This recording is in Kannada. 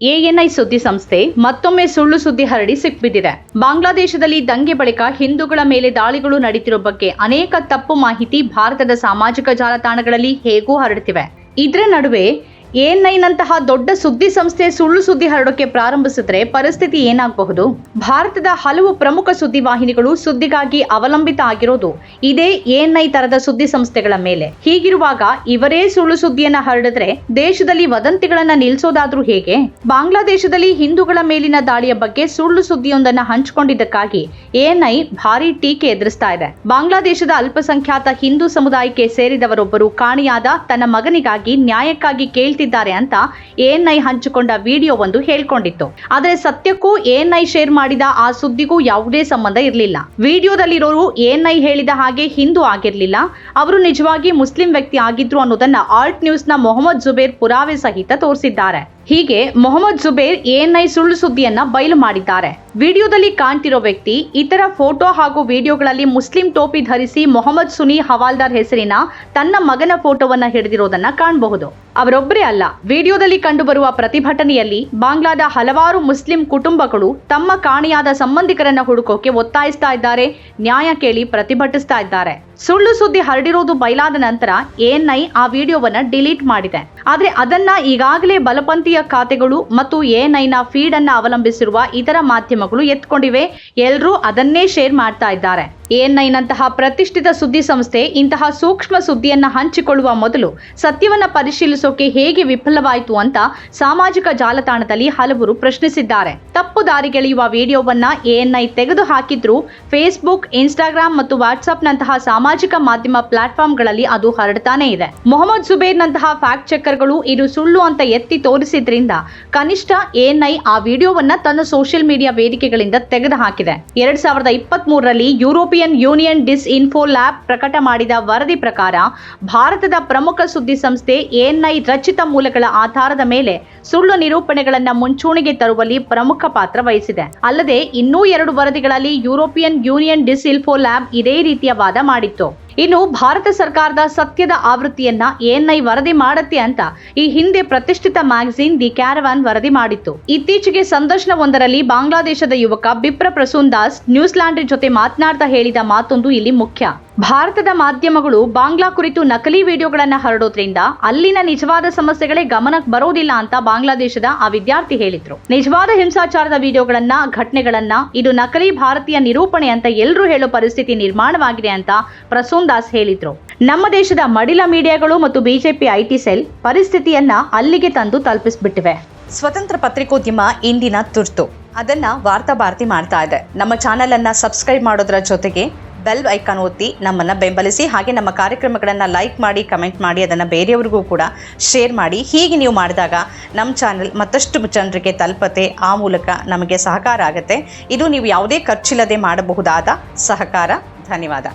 ಎಎನ್ಐ ಸುದ್ದಿ ಸಂಸ್ಥೆ ಮತ್ತೊಮ್ಮೆ ಸುಳ್ಳು ಸುದ್ದಿ ಹರಡಿ ಸಿಕ್ಬಿದ್ದಿದೆ. ಬಾಂಗ್ಲಾದೇಶದಲ್ಲಿ ದಂಗೆ ಬಳಿಕ ಹಿಂದೂಗಳ ಮೇಲೆ ದಾಳಿಗಳು ನಡೆಯುತ್ತಿರುವ ಬಗ್ಗೆ ಅನೇಕ ತಪ್ಪು ಮಾಹಿತಿ ಭಾರತದ ಸಾಮಾಜಿಕ ಜಾಲತಾಣಗಳಲ್ಲಿ ಹೇಗೂ ಹರಡುತ್ತಿವೆ ಇದರ ನಡುವೆ ಎಎನ್ಐನಂತಹ ದೊಡ್ಡ ಸುದ್ದಿ ಸಂಸ್ಥೆ ಸುಳ್ಳು ಸುದ್ದಿ ಹರಡೋಕೆ ಪ್ರಾರಂಭಿಸಿದ್ರೆ ಪರಿಸ್ಥಿತಿ ಏನಾಗಬಹುದು? ಭಾರತದ ಹಲವು ಪ್ರಮುಖ ಸುದ್ದಿ ವಾಹಿನಿಗಳು ಸುದ್ದಿಗಾಗಿ ಅವಲಂಬಿತ ಆಗಿರೋದು ಇದೇ ಎಎನ್ಐ ತರದ ಸುದ್ದಿ ಸಂಸ್ಥೆಗಳ ಮೇಲೆ. ಹೀಗಿರುವಾಗ ಇವರೇ ಸುಳ್ಳು ಸುದ್ದಿಯನ್ನ ಹರಡಿದ್ರೆ ದೇಶದಲ್ಲಿ ವದಂತಿಗಳನ್ನ ನಿಲ್ಲಿಸೋದಾದ್ರೂ ಹೇಗೆ? ಬಾಂಗ್ಲಾದೇಶದಲ್ಲಿ ಹಿಂದೂಗಳ ಮೇಲಿನ ದಾಳಿಯ ಬಗ್ಗೆ ಸುಳ್ಳು ಸುದ್ದಿಯೊಂದನ್ನ ಹಂಚಿಕೊಂಡಿದ್ದಕ್ಕಾಗಿ ಐ ಭಾರಿ ಟೀಕೆ ಎದುರಿಸ್ತಾ ಇದೆ. ಬಾಂಗ್ಲಾದೇಶದ ಅಲ್ಪಸಂಖ್ಯಾತ ಹಿಂದೂ ಸಮುದಾಯಕ್ಕೆ ಸೇರಿದವರೊಬ್ಬರು ಕಾಣೆಯಾದ ತನ್ನ ಮಗನಿಗಾಗಿ ನ್ಯಾಯಕ್ಕಾಗಿ ಕೇಳ್ತಿದ್ದಾರೆ ಅಂತ ಎಎನ್ಐ ಹಂಚಿಕೊಂಡ ವಿಡಿಯೋ ಒಂದು ಹೇಳ್ಕೊಂಡಿತ್ತು. ಆದರೆ ಸತ್ಯಕ್ಕೂ ಎಎನ್ಐ ಶೇರ್ ಮಾಡಿದ ಆ ಸುದ್ದಿಗೂ ಯಾವುದೇ ಸಂಬಂಧ ಇರಲಿಲ್ಲ. ವಿಡಿಯೋದಲ್ಲಿರೋರು ಎಎನ್ಐ ಹೇಳಿದ ಹಾಗೆ ಹಿಂದೂ ಆಗಿರ್ಲಿಲ್ಲ. ಅವರು ನಿಜವಾಗಿ ಮುಸ್ಲಿಂ ವ್ಯಕ್ತಿ ಆಗಿದ್ರು ಅನ್ನೋದನ್ನ ಆಲ್ಟ್ನ ಮೊಹಮ್ಮದ್ ಜುಬೇರ್ ಪುರಾವೆ ಸಹಿತ ತೋರಿಸಿದ್ದಾರೆ. ಹೀಗೆ ಮೊಹಮ್ಮದ್ ಜುಬೇರ್ ಎಎನ್ಐ ಸುಳ್ಳು ಸುದ್ದಿಯನ್ನ ಬಯಲು ಮಾಡಿದ್ದಾರೆ. ವಿಡಿಯೋದಲ್ಲಿ ಕಾಣ್ತಿರೋ ವ್ಯಕ್ತಿ ಇತರ ಫೋಟೋ ಹಾಗೂ ವಿಡಿಯೋಗಳಲ್ಲಿ ಮುಸ್ಲಿಂ ಟೋಪಿ ಧರಿಸಿ ಮೊಹಮ್ಮದ್ ಸುನಿ ಹವಾಲ್ದಾರ್ ಹೆಸರಿನ ತನ್ನ ಮಗನ ಫೋಟೋವನ್ನ ಹಿಡಿದಿರೋದನ್ನ ಕಾಣಬಹುದು. ಅವರೊಬ್ಬರೇ ಅಲ್ಲ, ವಿಡಿಯೋದಲ್ಲಿ ಕಂಡುಬರುವ ಪ್ರತಿಭಟನೆಯಲ್ಲಿ ಬಾಂಗ್ಲಾದ ಹಲವಾರು ಮುಸ್ಲಿಂ ಕುಟುಂಬಗಳು ತಮ್ಮ ಕಾಣೆಯಾದ ಸಂಬಂಧಿಕರನ್ನ ಹುಡುಕೋಕೆ ಒತ್ತಾಯಿಸ್ತಾ ಇದ್ದಾರೆ, ನ್ಯಾಯ ಕೇಳಿ ಪ್ರತಿಭಟಿಸ್ತಾ ಇದ್ದಾರೆ. ಸುಳ್ಳು ಸುದ್ದಿ ಹರಡಿರೋದು ಬಯಲಾದ ನಂತರ ಎಎನ್ಐ ಆ ವಿಡಿಯೋವನ್ನ ಡಿಲೀಟ್ ಮಾಡಿದೆ. ಆದ್ರೆ ಅದನ್ನ ಈಗಾಗಲೇ ಬಲಪಂಥೀಯ ಖಾತೆಗಳು ಮತ್ತು ಎಎನ್ಐನ ಫೀಡ್ ಅನ್ನ ಅವಲಂಬಿಸಿರುವ ಇತರ ಮಾಧ್ಯಮಗಳು ಎತ್ಕೊಂಡಿವೆ. ಎಲ್ಲರೂ ಅದನ್ನೇ ಶೇರ್ ಮಾಡ್ತಾ ಇದ್ದಾರೆ. ಎಎನ್ಐನಂತಹ ಪ್ರತಿಷ್ಠಿತ ಸುದ್ದಿ ಸಂಸ್ಥೆ ಇಂತಹ ಸೂಕ್ಷ್ಮ ಸುದ್ದಿಯನ್ನ ಹಂಚಿಕೊಳ್ಳುವ ಮೊದಲು ಸತ್ಯವನ್ನ ಪರಿಶೀಲಿಸೋಕೆ ಹೇಗೆ ವಿಫಲವಾಯಿತು ಅಂತ ಸಾಮಾಜಿಕ ಜಾಲತಾಣದಲ್ಲಿ ಹಲವರು ಪ್ರಶ್ನಿಸಿದ್ದಾರೆ. ತಪ್ಪು ದಾರಿಗೆಳೆಯುವ ವಿಡಿಯೋವನ್ನ ಎಎನ್ಐ ತೆಗೆದು ಹಾಕಿದ್ರು ಫೇಸ್ಬುಕ್ ಇನ್ಸ್ಟಾಗ್ರಾಮ್ ಮತ್ತು ವಾಟ್ಸ್ಆಪ್ನಂತಹ ಸಾಮಾಜಿಕ ಮಾಧ್ಯಮ ಪ್ಲಾಟ್ಫಾರ್ಮ್ಗಳಲ್ಲಿ ಅದು ಹರಡ್ತಾನೆ ಇದೆ. ಮೊಹಮ್ಮದ್ ಜುಬೇರ್ನಂತಹ ಫ್ಯಾಕ್ಟ್ ಚೆಕ್ಕರ್ಗಳು ಇದು ಸುಳ್ಳು ಅಂತ ಎತ್ತಿ ತೋರಿಸಿದ್ರಿಂದ ಕನಿಷ್ಠ ಎಎನ್ಐ ಆ ವಿಡಿಯೋವನ್ನ ತನ್ನ ಸೋಷಿಯಲ್ ಮೀಡಿಯಾ ವೇದಿಕೆಗಳಿಂದ ತೆಗೆದು ಹಾಕಿದೆ ಎರಡ್ ಸಾವಿರದ ಇಪ್ಪತ್ತ್ ಮೂರರಲ್ಲಿ European Union DisinfoLab ಪ್ರಕಟ ಮಾಡಿದ ವರದಿ ಪ್ರಕಾರ ಭಾರತದ ಪ್ರಮುಖ ಸುದ್ದಿ ಸಂಸ್ಥೆ ಎಎನ್ಐ ರಚಿತ ಮೂಲಗಳ ಆಧಾರದ ಮೇಲೆ ಸುಳ್ಳು ನಿರೂಪಣೆಗಳನ್ನ ಮುಂಚೂಣಿಗೆ ತರುವಲ್ಲಿ ಪ್ರಮುಖ ಪಾತ್ರ ವಹಿಸಿದೆ. ಅಲ್ಲದೆ ಇನ್ನೂ ಎರಡು ವರದಿಗಳಲ್ಲಿ European Union DisinfoLab ಇದೇ ರೀತಿಯ ವಾದ ಮಾಡಿತ್ತು. ಇನ್ನು ಭಾರತ ಸರ್ಕಾರದ ಸತ್ಯದ ಆವೃತ್ತಿಯನ್ನ ಎಎನ್ಐ ವರದಿ ಮಾಡತ್ತೆ ಅಂತ ಈ ಹಿಂದೆ ಪ್ರತಿಷ್ಠಿತ ಮ್ಯಾಗಝಿನ್ ದಿ ಕ್ಯಾರವಾನ್ ವರದಿ ಮಾಡಿತ್ತು. ಇತ್ತೀಚೆಗೆ ಸಂದರ್ಶನವೊಂದರಲ್ಲಿ ಬಾಂಗ್ಲಾದೇಶದ ಯುವಕ ಬಿಪ್ರ ಪ್ರಸೂನ್ ದಾಸ್ ನ್ಯೂಜಿಲ್ಯಾಂಡ್ ಜೊತೆ ಮಾತನಾಡ್ತಾ ಹೇಳಿದ ಮಾತೊಂದು ಇಲ್ಲಿ ಮುಖ್ಯ. ಭಾರತದ ಮಾಧ್ಯಮಗಳು ಬಾಂಗ್ಲಾ ಕುರಿತು ನಕಲಿ ವಿಡಿಯೋಗಳನ್ನ ಹರಡೋದ್ರಿಂದ ಅಲ್ಲಿನ ನಿಜವಾದ ಸಮಸ್ಯೆಗಳೇ ಗಮನಕ್ಕೆ ಬರೋದಿಲ್ಲ ಅಂತ ಬಾಂಗ್ಲಾದೇಶದ ಆ ವಿದ್ಯಾರ್ಥಿ ಹೇಳಿದ್ರು. ನಿಜವಾದ ಹಿಂಸಾಚಾರದ ವಿಡಿಯೋಗಳನ್ನ, ಘಟನೆಗಳನ್ನ ಇದು ನಕಲಿ ಭಾರತೀಯ ನಿರೂಪಣೆ ಅಂತ ಎಲ್ಲರೂ ಹೇಳೋ ಪರಿಸ್ಥಿತಿ ನಿರ್ಮಾಣವಾಗಿದೆ ಅಂತ ಪ್ರಸೂನ್ ದಾಸ್ ಹೇಳಿದ್ರು. ನಮ್ಮ ದೇಶದ ಮಡಿಲ ಮೀಡಿಯಾಗಳು ಮತ್ತು ಬಿಜೆಪಿ ಐಟಿ ಸೆಲ್ ಪರಿಸ್ಥಿತಿಯನ್ನ ಅಲ್ಲಿಗೆ ತಂದು ತಲುಪಿಸ್ಬಿಟ್ಟಿವೆ. ಸ್ವತಂತ್ರ ಪತ್ರಿಕೋದ್ಯಮ ಇಂದಿನ ತುರ್ತು. ಅದನ್ನ ವಾರ್ತಾ ಭಾರತಿ ಮಾಡ್ತಾ ಇದೆ. ನಮ್ಮ ಚಾನೆಲ್ ಅನ್ನ ಸಬ್ಸ್ಕ್ರೈಬ್ ಮಾಡೋದ್ರ ಜೊತೆಗೆ ಬೆಲ್ ಐಕಾನ್ ಒತ್ತಿ ನಮ್ಮನ್ನ ಬೆಂಬಲಿಸಿ ಹಾಗೆ ನಮ್ಮ ಕಾರ್ಯಕ್ರಮಗಳನ್ನು ಲೈಕ್ ಮಾಡಿ ಕಮೆಂಟ್ ಮಾಡಿ, ಅದನ್ನು ಬೇರೆಯವ್ರಿಗೂ ಕೂಡ ಶೇರ್ ಮಾಡಿ. ಹೀಗೆ ನೀವು ಮಾಡಿದಾಗ ನಮ್ಮ ಚಾನೆಲ್ ಮತ್ತಷ್ಟು ಜನರಿಗೆ ತಲುಪತ್ತೆ, ಆ ಮೂಲಕ ನಮಗೆ ಸಹಕಾರ ಆಗುತ್ತೆ. ಇದು ನೀವು ಯಾವುದೇ ಖರ್ಚಿಲ್ಲದೆ ಮಾಡಬಹುದಾದ ಸಹಕಾರ. ಧನ್ಯವಾದ.